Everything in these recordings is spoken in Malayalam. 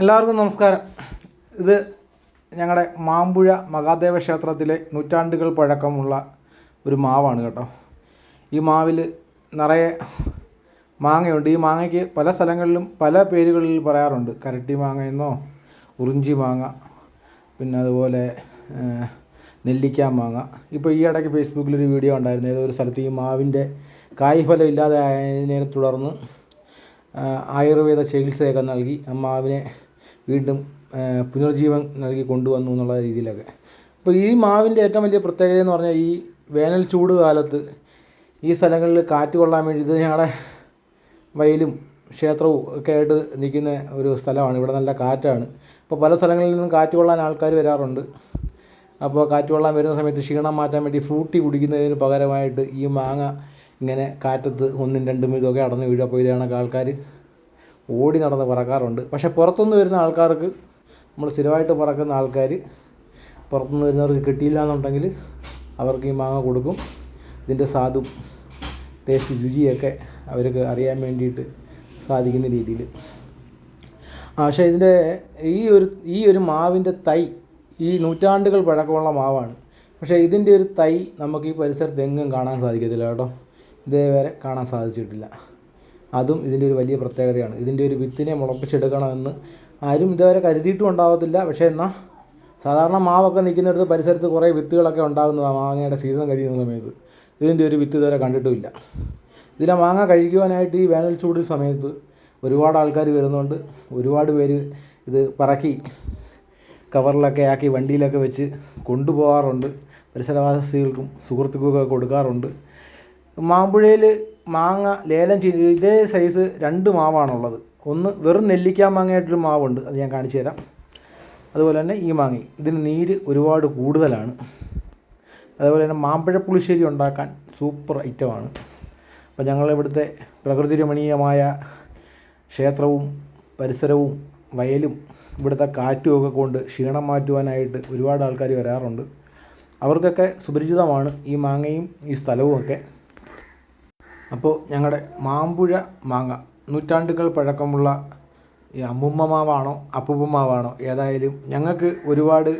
എല്ലാവർക്കും നമസ്കാരം. ഇത് ഞങ്ങളുടെ മാമ്പുഴ മഹാദേവ ക്ഷേത്രത്തിലെ നൂറ്റാണ്ടുകൾ പഴക്കമുള്ള ഒരു മാവാണ് കേട്ടോ. ഈ മാവിൽ നിറയെ മാങ്ങയുണ്ട്. ഈ മാങ്ങയ്ക്ക് പല സ്ഥലങ്ങളിലും പല പേരുകളിൽ പറയാറുണ്ട്. കരട്ടി മാങ്ങ എന്നോ ഉറിഞ്ചി മാങ്ങ പിന്നെ അതുപോലെ നെല്ലിക്ക മാങ്ങ. ഇപ്പോൾ ഈ ഇടയ്ക്ക് ഫേസ്ബുക്കിലൊരു വീഡിയോ ഉണ്ടായിരുന്നു. ഏതോ ഒരു സ്ഥലത്ത് ഈ മാവിന്റെ കായ്ഫലം ഇല്ലാതെ ആയതിനെ തുടർന്ന് ആയുർവേദ ചികിത്സയൊക്കെ നൽകി മാവിനെ വീണ്ടും പുനർജീവൻ നൽകി കൊണ്ടുവന്നു എന്നുള്ള രീതിയിലൊക്കെ. അപ്പോൾ ഈ മാവിന്റെ ഏറ്റവും വലിയ പ്രത്യേകത എന്ന് പറഞ്ഞാൽ ഈ വേനൽ ചൂട് കാലത്ത് ഈ സ്ഥലങ്ങളിൽ കാറ്റ് കൊള്ളാൻ വേണ്ടി ഇത് ഞങ്ങളുടെ വയലും ക്ഷേത്രവും ഒക്കെ ആയിട്ട് നിൽക്കുന്ന ഒരു സ്ഥലമാണ്. ഇവിടെ നല്ല കാറ്റാണ്. അപ്പോൾ പല സ്ഥലങ്ങളിൽ നിന്നും കാറ്റ് കൊള്ളാൻ ആൾക്കാർ വരാറുണ്ട്. അപ്പോൾ കാറ്റ് കൊള്ളാൻ വരുന്ന സമയത്ത് ക്ഷീണം മാറ്റാൻ വേണ്ടി ഫ്രൂട്ടി കുടിക്കുന്നതിന് പകരമായിട്ട് ഈ മാങ്ങ ഇങ്ങനെ കാറ്റത്ത് ഒന്നും രണ്ടും ഇതൊക്കെ അടന്ന് വീഴും അപ്പോൾ ഇത് ആൾക്കാർ ഓടി നടന്ന് പറക്കാറുണ്ട്. പക്ഷേ പുറത്തുനിന്ന് വരുന്ന ആൾക്കാർക്ക് നമ്മൾ സ്ഥിരമായിട്ട് പറക്കുന്ന ആൾക്കാർ പുറത്തുനിന്ന് വരുന്നവർക്ക് കിട്ടിയില്ല എന്നുണ്ടെങ്കിൽ അവർക്ക് ഈ മാങ്ങ കൊടുക്കും. ഇതിന്റെ സാധു ടേസ്റ്റ് രുചിയൊക്കെ അവർക്ക് അറിയാൻ വേണ്ടിയിട്ട് സാധിക്കുന്ന രീതിയിൽ. പക്ഷേ ഇതിന്റെ ഈ ഒരു ഈ ഒരു മാവിന്റെ തൈ ഈ നൂറ്റാണ്ടുകൾ പഴക്കമുള്ള മാവാണ്. പക്ഷേ ഇതിന്റെ ഒരു തൈ നമുക്ക് ഈ പരിസരത്ത് എങ്ങും കാണാൻ സാധിക്കത്തില്ല കേട്ടോ. ഇതേവരെ കാണാൻ സാധിച്ചിട്ടില്ല. അതും ഇതിന്റെ ഒരു വലിയ പ്രത്യേകതയാണ്. ഇതിന്റെ ഒരു വിത്തിനെ മുളപ്പിച്ചെടുക്കണമെന്ന് ആരും ഇതുവരെ കരുതിയിട്ടും ഉണ്ടാകത്തില്ല പക്ഷേ എന്നാൽ സാധാരണ മാവൊക്കെ നിൽക്കുന്നിടത്ത് പരിസരത്ത് കുറേ വിത്തുകളൊക്കെ ഉണ്ടാകുന്നതാണ് മാങ്ങയുടെ സീസൺ കഴിയുന്ന സമയത്ത്. ഇതിന്റെ ഒരു വിത്ത് ഇതുവരെ കണ്ടിട്ടുമില്ല. ഇതിലെ മാങ്ങ കഴിക്കുവാനായിട്ട് ഈ വേനൽ ചൂടിൽ സമയത്ത് ഒരുപാട് ആൾക്കാർ വരുന്നുണ്ട്. ഒരുപാട് പേര് ഇത് പറക്കി കവറിലൊക്കെ ആക്കി വണ്ടിയിലൊക്കെ വെച്ച് കൊണ്ടുപോകാറുണ്ട്. പരിസരവാസികൾക്കും സുഹൃത്തുക്കൾക്കൊക്കെ കൊടുക്കാറുണ്ട്. മാമ്പുഴയിൽ മാങ്ങ ലേലം ചെയ്ത് ഇതേ സൈസ് രണ്ട് മാവാണുള്ളത്. ഒന്ന് വെറും നെല്ലിക്ക മാങ്ങയായിട്ടൊരു മാവുണ്ട് അത് ഞാൻ കാണിച്ചു തരാം. അതുപോലെ തന്നെ ഈ മാങ്ങ ഇതിന് നീര് ഒരുപാട് കൂടുതലാണ്. അതുപോലെ തന്നെ മാമ്പഴ പുളിശ്ശേരി ഉണ്ടാക്കാൻ സൂപ്പർ ഐറ്റമാണ് അപ്പോൾ ഞങ്ങൾ ഇവിടുത്തെ പ്രകൃതി രമണീയമായ ക്ഷേത്രവും പരിസരവും വയലും ഇവിടുത്തെ കാറ്റും ഒക്കെ കൊണ്ട് ക്ഷീണം മാറ്റുവാനായിട്ട് ഒരുപാട് ആൾക്കാർ വരാറുണ്ട്. അവർക്കൊക്കെ സുപരിചിതമാണ് ഈ മാങ്ങയും ഈ സ്ഥലവും ഒക്കെ. അപ്പോൾ ഞങ്ങളുടെ മാമ്പുഴ മാങ്ങ. നൂറ്റാണ്ടുകൾ പഴക്കമുള്ള ഈ അമ്മുമ്മ മാവാണോ അപ്പൂപ്പ മാവാണോ ഏതായാലും ഞങ്ങൾക്ക് ഒരുപാട്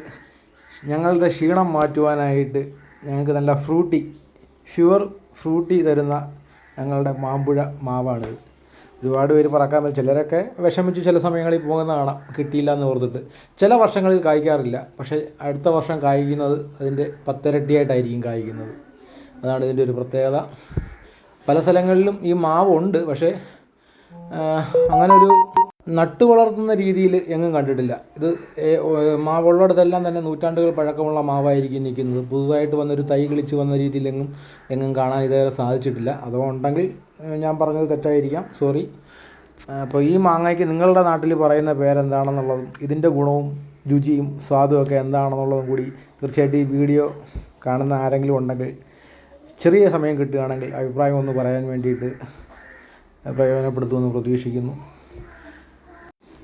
ഞങ്ങളുടെ ക്ഷീണം മാറ്റുവാനായിട്ട് ഞങ്ങൾക്ക് നല്ല ഫ്രൂട്ടി ഷുവർ ഫ്രൂട്ടി തരുന്ന ഞങ്ങളുടെ മാമ്പുഴ മാവാണിത് ഒരുപാട് പേര് പറക്കാൻ പറ്റും ചിലരൊക്കെ വിഷമിച്ച് ചില സമയങ്ങളിൽ പോകുന്ന കാണാം. കിട്ടിയില്ല എന്ന് ഓർത്തിട്ട്. ചില വർഷങ്ങളിൽ കായ്ക്കാറില്ല. പക്ഷേ അടുത്ത വർഷം കായ്ക്കുന്നത് അതിന്റെ പത്തിരട്ടിയായിട്ടായിരിക്കും കായ്ക്കുന്നത്. അതാണ് ഇതിന്റെ ഒരു പ്രത്യേകത. പല സ്ഥലങ്ങളിലും ഈ മാവ് ഉണ്ട് പക്ഷേ അങ്ങനെ ഒരു നട്ടു വളർത്തുന്ന രീതിയിൽ എങ്ങും കണ്ടിട്ടില്ല. ഇത് മാവുള്ളടത്തെല്ലാം തന്നെ നൂറ്റാണ്ടുകൾ പഴക്കമുള്ള മാവായിരിക്കും നിൽക്കുന്നത്. പുതുതായിട്ട് വന്നൊരു തൈ കിളിച്ച് വന്ന രീതിയിലെങ്ങും എങ്ങും കാണാൻ ഇതുവരെ സാധിച്ചിട്ടില്ല. അതോ ഉണ്ടെങ്കിൽ ഞാൻ പറഞ്ഞത് തെറ്റായിരിക്കാം. സോറി. അപ്പോൾ ഈ മാങ്ങയ്ക്ക് നിങ്ങളുടെ നാട്ടിൽ പറയുന്ന പേരെന്താണെന്നുള്ളതും ഇതിന്റെ ഗുണവും രുചിയും സ്വാദും ഒക്കെ എന്താണെന്നുള്ളതും കൂടി തീർച്ചയായിട്ടും ഈ വീഡിയോ കാണുന്ന ആരെങ്കിലും ഉണ്ടെങ്കിൽ ചെറിയ സമയം കിട്ടുകയാണെങ്കിൽ അഭിപ്രായം ഒന്ന് പറയാൻ വേണ്ടിയിട്ട് പ്രയോജനപ്പെടുത്തുമെന്ന് പ്രതീക്ഷിക്കുന്നു.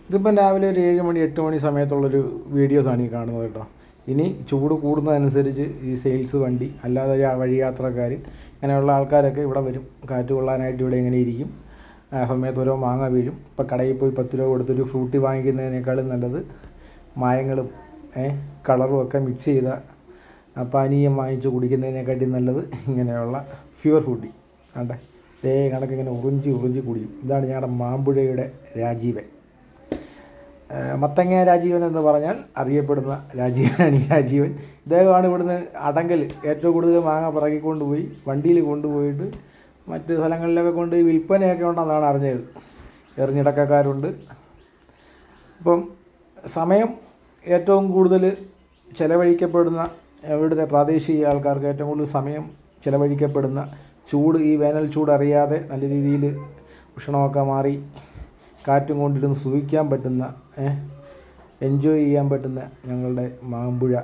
ഇതിപ്പം രാവിലെ ഒരു ഏഴ് മണി എട്ട് മണി സമയത്തുള്ളൊരു വീഡിയോസാണ് ഈ കാണുന്നത് കേട്ടോ. ഇനി ചൂട് കൂടുന്നതനുസരിച്ച് ഈ സെയിൽസ് വണ്ടി അല്ലാതെ വഴിയാത്രക്കാർ ഇങ്ങനെയുള്ള ആൾക്കാരൊക്കെ ഇവിടെ വരും. കാറ്റ് കൊള്ളാനായിട്ട് ഇവിടെ ഇങ്ങനെ ഇരിക്കും. ആ സമയത്ത് ഓരോ മാങ്ങ വീഴും. ഇപ്പം കടയിൽ പോയി പത്ത് രൂപ കൊടുത്തൊരു ഫ്രൂട്ടി വാങ്ങിക്കുന്നതിനേക്കാളും നല്ലത് മായങ്ങളും കളറും ഒക്കെ മിക്സ് ചെയ്ത പാനീയം വാങ്ങിച്ച് കുടിക്കുന്നതിനെക്കാട്ടി നല്ലത് ഇങ്ങനെയുള്ള ഫ്യൂർ ഫുഡി ആണ്ടെ ദേ കണക്ക് ഇങ്ങനെ ഉറിഞ്ചി ഉറിഞ്ചി കുടിയും. ഇതാണ് ഞങ്ങളുടെ മാമ്പുഴയുടെ രാജീവൻ. മത്തങ്ങ രാജീവൻ എന്ന് പറഞ്ഞാൽ അറിയപ്പെടുന്ന രാജീവനാണ് ഈ രാജീവൻ. ഇദ്ദേഹമാണ് ഇവിടുന്ന് അടങ്കൽ ഏറ്റവും കൂടുതൽ മാങ്ങ പിറകിക്കൊണ്ടുപോയി വണ്ടിയിൽ കൊണ്ടുപോയിട്ട് മറ്റ് സ്ഥലങ്ങളിലൊക്കെ കൊണ്ട് വിൽപ്പനയൊക്കെ ഉണ്ടെന്നാണ് അറിഞ്ഞത്. എറിഞ്ഞിടക്കക്കാരുണ്ട്. അപ്പം സമയം ഏറ്റവും കൂടുതൽ ചിലവഴിക്കപ്പെടുന്ന ഇവിടുത്തെ പ്രാദേശിക ആൾക്കാർക്ക് ഏറ്റവും കൂടുതൽ സമയം ചിലവഴിക്കപ്പെടുന്ന ചൂട് ഈ വേനൽ ചൂട് അറിയാതെ നല്ല രീതിയിൽ ഉഷ്ണമൊക്കെ മാറി കാറ്റും കൊണ്ടിരുന്ന് സൂഹിക്കാൻ പറ്റുന്ന എൻജോയ് ചെയ്യാൻ പറ്റുന്ന ഞങ്ങളുടെ മാമ്പുഴ.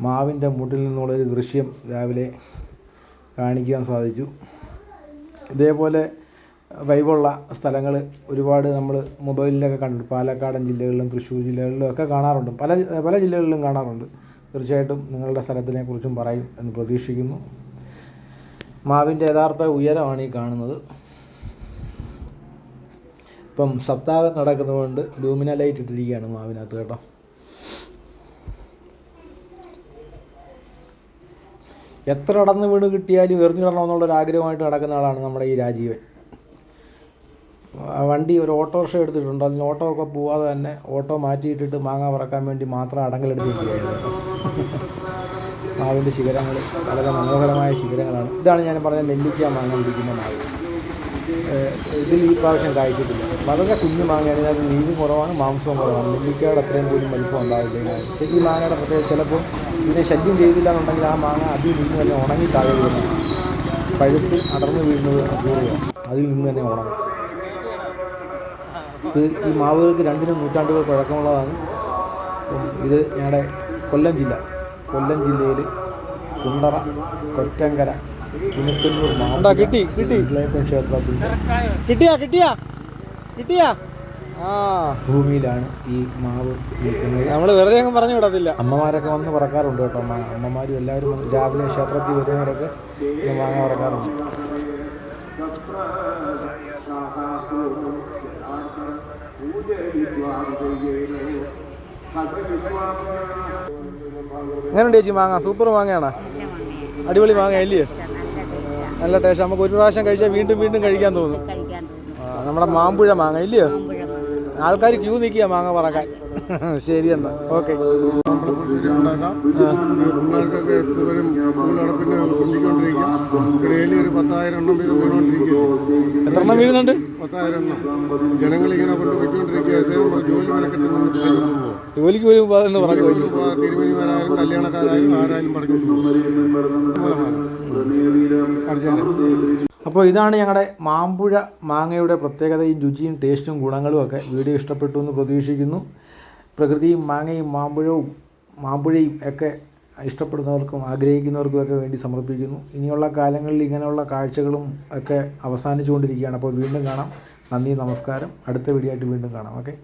മാവിന്റെ മുട്ടിൽ നിന്നുള്ളൊരു ദൃശ്യം രാവിലെ കാണിക്കാൻ സാധിച്ചു. ഇതേപോലെ വൈബുള്ള സ്ഥലങ്ങൾ ഒരുപാട് നമ്മൾ മൊബൈലിലൊക്കെ കണ്ടിട്ടുണ്ട്. പാലക്കാടൻ ജില്ലകളിലും തൃശ്ശൂർ ജില്ലകളിലും ഒക്കെ കാണാറുണ്ട്. പല പല ജില്ലകളിലും കാണാറുണ്ട്. തീർച്ചയായിട്ടും നിങ്ങളുടെ സ്ഥലത്തിനെ കുറിച്ചും പറയും എന്ന് പ്രതീക്ഷിക്കുന്നു. മാവിന്റെ യഥാർത്ഥ ഉയരമാണ് ഈ കാണുന്നത്. ഇപ്പം സപ്താഹം നടക്കുന്നതുകൊണ്ട് ലൂമിന ലൈറ്റ് ഇട്ടിരിക്കുകയാണ് മാവിനകത്ത് കേട്ടോ. എത്ര അടന്ന് വീണ് കിട്ടിയാലും എറിഞ്ഞിടണമെന്നുള്ളൊരാഗ്രഹമായിട്ട് നടക്കുന്ന ആളാണ് നമ്മുടെ ഈ രാജീവൻ. വണ്ടി ഒരു ഓട്ടോറിക്ഷ എടുത്തിട്ടുണ്ട്. അതിന് ഓട്ടോ ഒക്കെ പോവാതെ തന്നെ ഓട്ടോ മാറ്റിയിട്ടിട്ട് മാങ്ങ പറക്കാൻ വേണ്ടി മാത്രം അടങ്ങലെടുത്തിരിക്കുകയാണ്. മാവിന്റെ ശിഖരങ്ങൾ വളരെ മനോഹരമായ ശിഖരങ്ങളാണ്. ഇതാണ് ഞാൻ പറഞ്ഞ നെല്ലിക്ക മാങ്ങ പിടിക്കുന്ന മാവ്. ഇതിൽ ഈ പ്രാവശ്യം കായ്ച്ചിട്ടില്ല. വളരെ കുഞ്ഞു മാങ്ങയാണ്. ഇതിനകത്ത് നീതി കുറവാണ് മാംസവും കുറവാണ്. നെല്ലിക്കയുടെ അത്രയും പോലും വലിപ്പം ഉണ്ടാവില്ല ശരി പക്ഷേ ഈ മാങ്ങയുടെ പ്രത്യേകത ചിലപ്പോൾ ഇതിനെ ശല്യം ചെയ്തില്ല എന്നുണ്ടെങ്കിൽ ആ മാങ്ങ അതിൽ നിന്ന് തന്നെ ഉണങ്ങി താഴെ വീഴുന്നതാണ് പഴുത്ത് അടർന്നു വീഴുന്നത് അപൂർവമാണ് അതിൽ നിന്ന് തന്നെ ഉണങ്ങും. ഇത് ഈ മാവുകൾക്ക് രണ്ടിനും നൂറ്റാണ്ടുകൾ പഴക്കമുള്ളതാണ്. ഇത് ഞങ്ങളുടെ കൊല്ലം ജില്ല. കൊല്ലം ജില്ലയിൽ കുണ്ടറ കൊറ്റങ്കര പുനക്കന്നൂർ ഉണ്ടാ, കിട്ടി, കിട്ടി. ക്ഷേത്രത്തിന്റെ കിട്ടിയാ കിട്ടിയാ കിട്ടിയാ. ആ. ഭൂമിയിലാണ് ഈ മാവ് നിൽക്കുന്നത്. നമ്മൾ വെറുതെ അങ്ങ് പറഞ്ഞു വിടത്തില്ല. അമ്മമാരൊക്കെ വന്ന് പറക്കാറുണ്ട് കേട്ടോ അമ്മ അമ്മമാരും എല്ലാവരും രാവിലെ ക്ഷേത്രത്തിൽ വരുന്നവരൊക്കെ എങ്ങനെയുണ്ട് ചേച്ചി മാങ്ങ? സൂപ്പർ മാങ്ങയാണ്? അടിപൊളി മാങ്ങ അല്ലേ നല്ല ടേസ്റ്റ് നമുക്ക് ഒരു പ്രാവശ്യം കഴിച്ചാൽ വീണ്ടും വീണ്ടും കഴിക്കാൻ തോന്നും. നമ്മുടെ മാമ്പുഴ മാങ്ങ ഇല്ലയോ ആൾക്കാർ ക്യൂ നിൽക്കുക മാങ്ങ പറക്കാൻ. ശരി എന്നാ. ഓക്കെ. അമ്പലപ്പുഴ ഉണ്ടാക്കാം പിള്ളേർക്കൊക്കെ എപ്പോഴും സ്കൂൾ അടപ്പിന് കൊണ്ടിക്കൊണ്ടിരിക്കും ഡെയിലി ഒരു പത്തായിരം എണ്ണം വീതം വീണുകൊണ്ടിരിക്കും എത്ര എണ്ണം വീഴുന്നുണ്ട് പത്തായിരം എണ്ണം ജനങ്ങളിങ്ങനെ പറഞ്ഞു, ജോലി ജോലിക്ക് പോലും പറഞ്ഞു തിരുമണിമാരായാലും കല്യാണക്കാരായാലും ആരായാലും പഠിച്ചാലും അപ്പോൾ ഇതാണ് ഞങ്ങളുടെ മാമ്പുഴ മാങ്ങയുടെ പ്രത്യേകതയും രുചിയും ടേസ്റ്റും ഗുണങ്ങളും ഒക്കെ വീഡിയോ ഇഷ്ടപ്പെട്ടു എന്ന് പ്രതീക്ഷിക്കുന്നു. പ്രകൃതിയും മാങ്ങയും മാമ്പുഴവും മാമ്പുഴയും ഒക്കെ ഇഷ്ടപ്പെടുന്നവർക്കും ആഗ്രഹിക്കുന്നവർക്കും ഒക്കെ വേണ്ടി സമർപ്പിക്കുന്നു. ഇനിയുള്ള കാലങ്ങളിൽ ഇങ്ങനെയുള്ള കാഴ്ചകളും ഒക്കെ അവസാനിച്ചുകൊണ്ടിരിക്കുകയാണ്. അപ്പോൾ വീണ്ടും കാണാം. നന്ദി നമസ്കാരം. അടുത്ത വീഡിയോ ആയിട്ട് വീണ്ടും കാണാം. ഓക്കെ?